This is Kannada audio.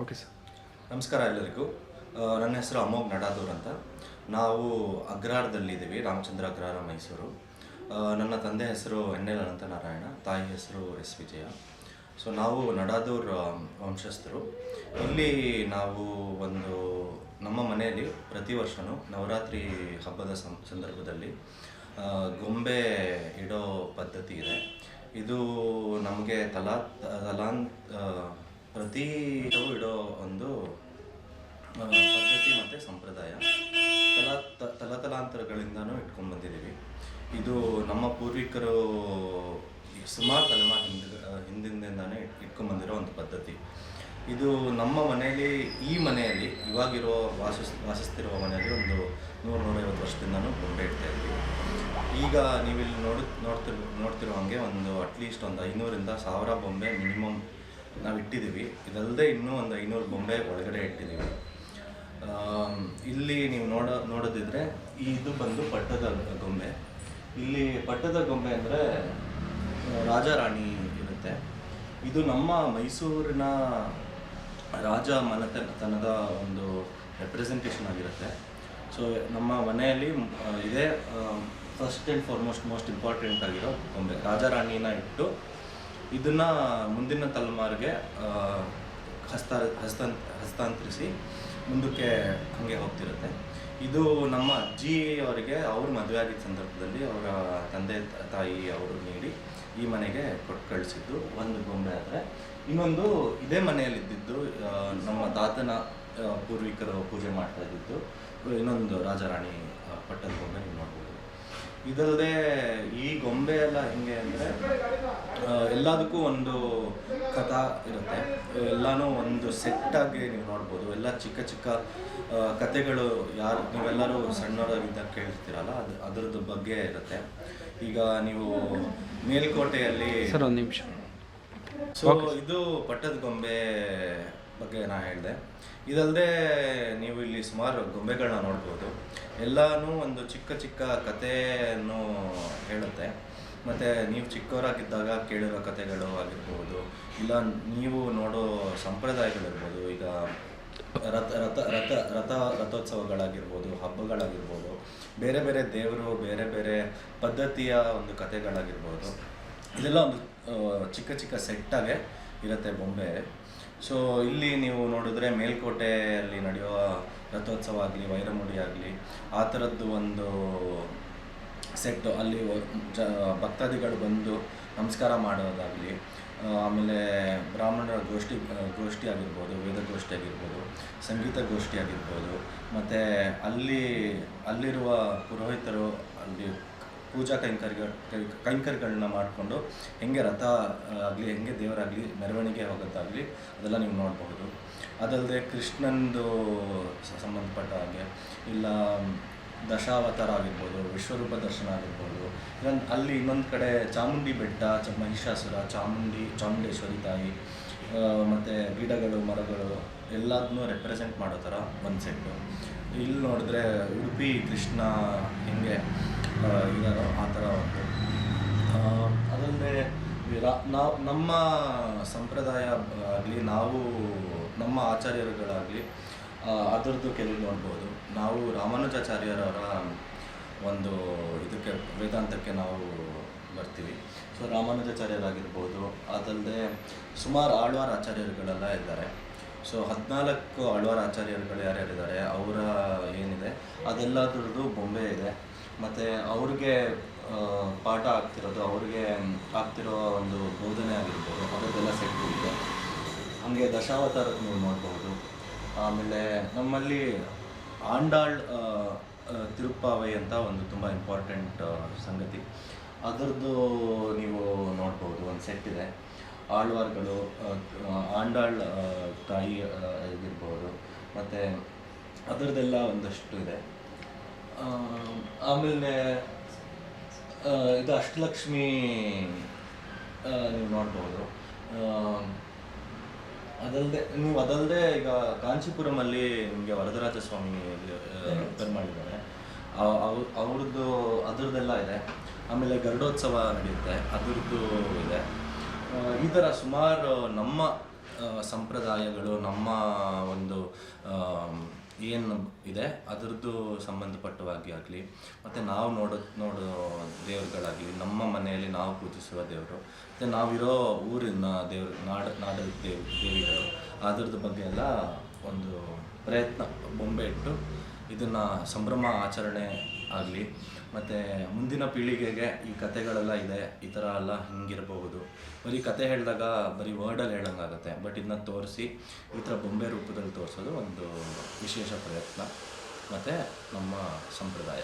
ಓಕೆ ಸರ್ ನಮಸ್ಕಾರ ಎಲ್ಲರಿಗೂ. ನನ್ನ ಹೆಸರು ಅಮೋಘ್ ನಡಾದೂರ್ ಅಂತ. ನಾವು ಅಗ್ರಾರದಲ್ಲಿದ್ದೀವಿ ರಾಮಚಂದ್ರ ಅಗ್ರಾರ ಮೈಸೂರು. ನನ್ನ ತಂದೆ ಹೆಸರು ಎನ್ ಎಲ್ ಅನಂತನಾರಾಯಣ ತಾಯಿ ಹೆಸರು ಎಸ್ ವಿಜಯ. ಸೊ ನಾವು ನಡಾದೂರ್ ವಂಶಸ್ಥರು. ಇಲ್ಲಿ ನಾವು ಒಂದು ನಮ್ಮ ಮನೆಯಲ್ಲಿ ಪ್ರತಿ ವರ್ಷವೂ ನವರಾತ್ರಿ ಹಬ್ಬದ ಸಂದರ್ಭದಲ್ಲಿ ಗೊಂಬೆ ಇಡೋ ಪದ್ಧತಿ ಇದೆ. ಇದು ನಮಗೆ ತಲಾ ತಲಾನ್ ಆ, ಪ್ರತಿ ಇಡೋ ಒಂದು ಪದ್ಧತಿ ಮತ್ತು ಸಂಪ್ರದಾಯ. ತಲಾ ತಲತಲಾಂತರಗಳಿಂದನೂ ಇಟ್ಕೊಂಡು ಬಂದಿದ್ದೀವಿ. ಇದು ನಮ್ಮ ಪೂರ್ವಿಕರು ಸುಮಾರು ತಲೆಮಾರು ಹಿಂದ ಹಿಂದಿಂದಿಂದಾನೇ ಇಟ್ಕೊಂಡು ಬಂದಿರೋ ಒಂದು ಪದ್ಧತಿ. ಇದು ನಮ್ಮ ಮನೆಯಲ್ಲಿ, ಈ ಮನೆಯಲ್ಲಿ, ಇವಾಗಿರೋ ವಾಸಿಸ್, ವಾಸಿಸ್ತಿರುವ ಮನೆಯಲ್ಲಿ ಒಂದು ನೂರು, ನೂರೈವತ್ತು ವರ್ಷದಿಂದನೂ ಗೊಂಬೆ ಇಡ್ತಾ ಇದ್ವಿ. ಈಗ ನೀವಿಲ್ಲಿ ನೋಡ್ ನೋಡ್ತಿರ್, ನೋಡ್ತಿರೋ ಹಾಗೆ ಒಂದು ಅಟ್ಲೀಸ್ಟ್ ಒಂದು ಐನೂರಿಂದ ಸಾವಿರ ಬೊಂಬೆ ಮಿನಿಮಮ್ ನಾವು ಇಟ್ಟಿದ್ದೀವಿ. ಇದಲ್ಲದೆ ಇನ್ನೂ ಒಂದು ಐನೂರು ಬೊಂಬೆ ಒಳಗಡೆ ಇಟ್ಟಿದ್ದೀವಿ. ಇಲ್ಲಿ ನೀವು ನೋಡ, ನೋಡೋದಿದ್ರೆ ಇದು ಬಂದು ಪಟ್ಟದ ಗೊಂಬೆ. ಇಲ್ಲಿ ಪಟ್ಟದ ಗೊಂಬೆ ಅಂದರೆ ರಾಜ ರಾಣಿ ಇರುತ್ತೆ. ಇದು ನಮ್ಮ ಮೈಸೂರಿನ ರಾಜ ಮನೆತನದ ಒಂದು ರೆಪ್ರೆಸೆಂಟೇಷನ್ ಆಗಿರುತ್ತೆ. ಸೊ ನಮ್ಮ ಮನೆಯಲ್ಲಿ ಇದೇ first and foremost most important ಆಗಿರೋ ಗೊಂಬೆ. ರಾಜಾರಾಣಿನ ಇಟ್ಟು ಇದನ್ನ ಮುಂದಿನ ತಲೆಮಾರಿಗೆ ಹಸ್ತ ಹಸ್ತಾನ್ ಹಸ್ತಾಂತರಿಸಿ ಮುಂದಕ್ಕೆ ಹಾಗೆ ಹೋಗ್ತಿರುತ್ತೆ. ಇದು ನಮ್ಮ ಅಜ್ಜಿ ಅವರಿಗೆ ಅವ್ರ ಮದುವೆ ಆಗಿದ್ದ ಸಂದರ್ಭದಲ್ಲಿ ಅವರ ತಂದೆ, ತಾಯಿ ಅವರು ನೀಡಿ ಈ ಮನೆಗೆ ಕೊಟ್ಟು ಕಳಿಸಿದ್ದು. ಒಂದು ಗೊಂಬೆ ಆದರೆ ಇನ್ನೊಂದು ಇದೇ ಮನೆಯಲ್ಲಿ ಇದ್ದಿದ್ದು ನಮ್ಮ ತಾತನ ಪೂರ್ವಿಕರು ಪೂಜೆ ಮಾಡ್ತಾ ಇದ್ದಿದ್ದು. ಇನ್ನೊಂದು ರಾಜರಾಣಿ ಪಟ್ಟದ ಗೊಂಬೆ ನೀವು ನೋಡ್ಬೋದು. ಇದಲ್ಲದೆ ಈ ಗೊಂಬೆ ಎಲ್ಲ ಹೆಂಗೆ ಅಂದರೆ ಎಲ್ಲದಕ್ಕೂ ಒಂದು ಕಥಾ ಇರುತ್ತೆ. ಎಲ್ಲನೂ ಒಂದು ಸೆಟ್ಟಾಗಿ ನೀವು ನೋಡ್ಬೋದು. ಎಲ್ಲ ಚಿಕ್ಕ ಚಿಕ್ಕ ಕತೆಗಳು ಕಥೆಗಳು ಯಾರು ನೀವೆಲ್ಲರೂ ಸಣ್ಣವರಾಗಿದ್ದ ಕೇಳ್ತಿರಲ್ಲ ಅದು ಅದರದ್ದು ಬಗ್ಗೆ ಇರುತ್ತೆ. ಈಗ ನೀವು ಮೇಲ್ಕೋಟೆಯಲ್ಲಿ ಸರ್ ಒಂದು ನಿಮಿಷ. ಸೊ ಇದು ಪಟ್ಟದ ಗೊಂಬೆ ಬಗ್ಗೆ ನಾ ಹೇಳಿದೆ. ಇದಲ್ಲದೆ ನೀವು ಇಲ್ಲಿ ಸುಮಾರು ಗೊಂಬೆಗಳನ್ನ ನೋಡ್ಬೋದು. ಎಲ್ಲಾನು ಒಂದು ಚಿಕ್ಕ ಚಿಕ್ಕ ಕಥೆಯನ್ನು ಹೇಳುತ್ತೆ. ಮತ್ತು ನೀವು ಚಿಕ್ಕವರಾಗಿದ್ದಾಗ ಕೇಳಿರೋ ಕಥೆಗಳು ಆಗಿರ್ಬೋದು, ಇಲ್ಲ ನೀವು ನೋಡೋ ಸಂಪ್ರದಾಯಗಳಿರ್ಬೋದು, ಈಗ ರಥ ರಥ ರಥ ರಥ, ರಥೋತ್ಸವಗಳಾಗಿರ್ಬೋದು, ಹಬ್ಬಗಳಾಗಿರ್ಬೋದು, ಬೇರೆ ಬೇರೆ ದೇವರು, ಬೇರೆ ಬೇರೆ ಪದ್ಧತಿಯ ಒಂದು ಕಥೆಗಳಾಗಿರ್ಬೋದು, ಇದೆಲ್ಲ ಒಂದು ಚಿಕ್ಕ ಚಿಕ್ಕ ಸೆಟ್ಟಾಗೆ ಇರುತ್ತೆ ಬೊಂಬೆ. ಸೊ ಇಲ್ಲಿ ನೀವು ನೋಡಿದ್ರೆ ಮೇಲ್ಕೋಟೆಯಲ್ಲಿ ನಡೆಯುವ ರಥೋತ್ಸವ ಆಗಲಿ, ವೈರಮುಡಿ ಆಗಲಿ, ಆ ಥರದ್ದು ಒಂದು ಸೆಟ್ಟು ಅಲ್ಲಿ ಜ ಭಕ್ತಾದಿಗಳು ಬಂದು ನಮಸ್ಕಾರ ಮಾಡೋದಾಗಲಿ ಆಮೇಲೆ ಬ್ರಾಹ್ಮಣರ ಗೋಷ್ಠಿ ಗೋಷ್ಠಿ ಆಗಿರ್ಬೋದು, ವೇದ ಗೋಷ್ಠಿ ಆಗಿರ್ಬೋದು, ಸಂಗೀತ ಗೋಷ್ಠಿ ಆಗಿರ್ಬೋದು, ಮತ್ತು ಅಲ್ಲಿ, ಅಲ್ಲಿರುವ ಪುರೋಹಿತರು, ಅಲ್ಲಿ ಪೂಜಾ ಕೈಂಕರ್ಯ ಕೈಂಕರ್ಯಗಳನ್ನ ಮಾಡಿಕೊಂಡು ಹೆಂಗೆ ರಥ ಆಗಲಿ, ಹೆಂಗೆ ದೇವರಾಗಲಿ ಮೆರವಣಿಗೆ ಹೋಗೋದಾಗಲಿ ಅದೆಲ್ಲ ನೀವು ನೋಡಬಹುದು ಅದಲ್ಲದೆ ಕೃಷ್ಣಂದು ಸಂಬಂಧಪಟ್ಟ ಹಾಗೆ, ಇಲ್ಲ ದಶಾವತಾರ ಆಗಿರ್ಬೋದು ವಿಶ್ವರೂಪ ದರ್ಶನ ಆಗಿರ್ಬೋದು ಇನ್ನೊಂದು ಅಲ್ಲಿ ಇನ್ನೊಂದು ಕಡೆ ಚಾಮುಂಡಿ ಬೆಟ್ಟ, ಚ ಮಹಿಷಾಸುರ, ಚಾಮುಂಡಿ, ಚಾಮುಂಡೇಶ್ವರಿ ತಾಯಿ ಮತ್ತು ಗಿಡಗಳು, ಮರಗಳು ಎಲ್ಲದನ್ನೂ ರೆಪ್ರೆಸೆಂಟ್ ಮಾಡೋ ಥರ ಒಂದು ಸೆಟ್ಟು ಇಲ್ಲಿ ನೋಡಿದ್ರೆ ಉಡುಪಿ, ಕೃಷ್ಣ ಹಿಂಗೆ ಇದಾರೋ ಆ ಥರ ಒಂದು. ಅದಲ್ಲದೆ ನಾವು ನಮ್ಮ ಸಂಪ್ರದಾಯ ಆಗಲಿ, ನಾವು ನಮ್ಮ ಆಚಾರ್ಯರುಗಳಾಗಲಿ ಅದರದ್ದು ಕೆಲವು ನೋಡ್ಬೋದು. ನಾವು ರಾಮಾನುಜಾಚಾರ್ಯರವರ ಒಂದು ಇದಕ್ಕೆ, ವೇದಾಂತಕ್ಕೆ ನಾವು ಬರ್ತೀವಿ. ಸೊ, ರಾಮಾನುಜಾಚಾರ್ಯರಾಗಿರ್ಬೋದು. ಅದಲ್ಲದೆ ಸುಮಾರು ಆಳ್ವಾರ ಆಚಾರ್ಯರುಗಳೆಲ್ಲ ಇದ್ದಾರೆ. ಸೊ, ಹದಿನಾಲ್ಕು ಆಳ್ವಾರ ಆಚಾರ್ಯರುಗಳು ಯಾರ್ಯಾರಿದ್ದಾರೆ, ಅವರ ಏನಿದೆ, ಅದೆಲ್ಲದ್ರದ್ದು ಬೊಂಬೆ ಇದೆ. ಮತ್ತು ಅವ್ರಿಗೆ ಪಾಠ ಆಗ್ತಿರೋದು, ಅವ್ರಿಗೆ ಆಗ್ತಿರೋ ಒಂದು ಬೋಧನೆ ಆಗಿರ್ಬೋದು ಅದರದ್ದೆಲ್ಲ ಸೆಟ್ಟು ಇದೆ. ಹಾಗೆ ದಶಾವತಾರದ ನೀವು ನೋಡ್ಬೋದು. ಆಮೇಲೆ ನಮ್ಮಲ್ಲಿ ಆಂಡಾಳ್ ತಿರುಪ್ಪಾವೈ ಅಂತ ಒಂದು ತುಂಬ ಇಂಪಾರ್ಟೆಂಟ್ ಸಂಗತಿ. ಅದರದ್ದು ನೀವು ನೋಡ್ಬೋದು, ಒಂದು ಸೆಟ್ ಇದೆ. ಆಳ್ವಾರ್ಗಳು ಆಂಡಾಳ್ ತಾಯಿ ಇದಿರ್ಬೋದು ಮತ್ತು ಅದರದ್ದೆಲ್ಲ ಒಂದಷ್ಟು ಇದೆ. ಆಮೇಲೆ ಇದು ಅಷ್ಟಲಕ್ಷ್ಮಿ ನೀವು ನೋಡ್ಬೋದು. ಅದಲ್ಲದೆ ನೀವು ಅದಲ್ಲದೆ ಈಗ ಕಾಂಚೀಪುರಮಲ್ಲಿ ನಿಮಗೆ ವರದರಾಜ ಸ್ವಾಮಿ ರಿಪೇರ್ ಮಾಡಿದ್ದಾರೆ. ಅವ್ರದ್ದು ಅದರದ್ದೆಲ್ಲ ಇದೆ. ಆಮೇಲೆ ಗರುಡೋತ್ಸವ ನಡೆಯುತ್ತೆ, ಅದರದ್ದು ಇದೆ. ಈ ಥರ ಸುಮಾರು ನಮ್ಮ ಸಂಪ್ರದಾಯಗಳು, ನಮ್ಮ ಒಂದು ಏನು ಇದೆ, ಅದರದ್ದು ಸಂಬಂಧಪಟ್ಟವಾಗಿ ಆಗಲಿ, ಮತ್ತು ನಾವು ನೋಡೋ ನೋಡೋ ದೇವರುಗಳಾಗಲಿ, ನಮ್ಮ ಮನೆಯಲ್ಲಿ ನಾವು ಪೂಜಿಸುವ ದೇವರು, ಮತ್ತು ನಾವಿರೋ ಊರಿನ ದೇವ್ರ, ನಾಡ ನಾಡ ದೇವ್, ದೇವಿಗಳು ಅದ್ರದ್ದು ಬಗ್ಗೆ ಎಲ್ಲ ಒಂದು ಪ್ರಯತ್ನ ಬೊಂಬೆ ಇಟ್ಟು ಇದನ್ನು ಸಂಭ್ರಮ ಆಚರಣೆ ಆಗಲಿ. ಮತ್ತು ಮುಂದಿನ ಪೀಳಿಗೆಗೆ ಈ ಕತೆಗಳೆಲ್ಲ ಇದೆ, ಈ ಥರ ಎಲ್ಲ ಹಿಂಗಿರಬಹುದು. ಬರೀ ಕತೆ ಹೇಳಿದಾಗ ಬರೀ ವರ್ಡಲ್ಲಿ ಹೇಳೋಂಗಾಗತ್ತೆ, ಬಟ್ ಇದನ್ನ ತೋರಿಸಿ ಈ ಥರ ಬೊಂಬೆ ರೂಪದಲ್ಲಿ ತೋರಿಸೋದು ಒಂದು ವಿಶೇಷ ಪ್ರಯತ್ನ. ಮತ್ತು ನಮ್ಮ ಸಂಪ್ರದಾಯ.